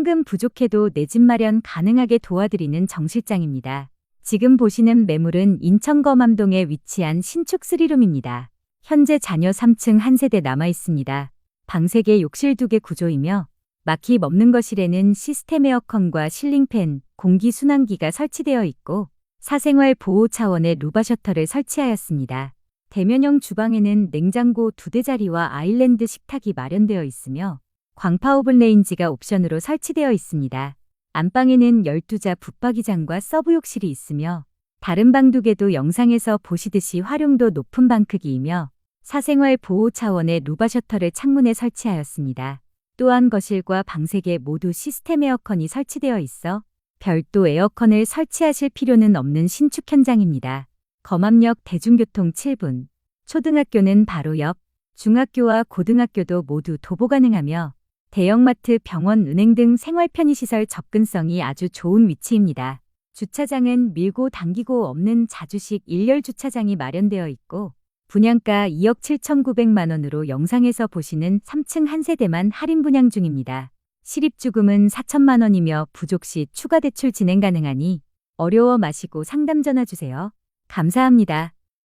현금 부족해도 내 집 마련 가능하게 도와드리는 정 실장입니다. 지금 보시는 매물은 인천 거맘동에 위치한 신축 3룸입니다. 현재 자녀 3층 한 세대 남아 있습니다. 방 3개 욕실 2개 구조이며 막히 먹는 거실에는 시스템 에어컨과 실링팬, 공기 순환기가 설치되어 있고 사생활 보호 차원의 루바 셔터를 설치하였습니다. 대면형 주방에는 냉장고 두대 자리와 아일랜드 식탁이 마련되어 있으며 광파 오븐 레인지가 옵션으로 설치되어 있습니다. 안방에는 12자 붙박이장과 서브욕실이 있으며 다른 방 두 개도 영상에서 보시듯이 활용도 높은 방 크기이며 사생활 보호 차원의 루바 셔터를 창문에 설치하였습니다. 또한 거실과 방 3개 모두 시스템 에어컨이 설치되어 있어 별도 에어컨을 설치하실 필요는 없는 신축 현장입니다. 검암역 대중교통 7분, 초등학교는 바로 옆, 중학교와 고등학교도 모두 도보 가능하며 대형마트, 병원, 은행 등 생활 편의시설 접근성이 아주 좋은 위치입니다. 주차장은 밀고 당기고 없는 자주식 일렬 주차장이 마련되어 있고 분양가 2억 7,900만 원으로 영상에서 보시는 3층 한 세대만 할인 분양 중입니다. 실입주금은 4천만 원이며 부족 시 추가 대출 진행 가능하니 어려워 마시고 상담 전화 주세요. 감사합니다.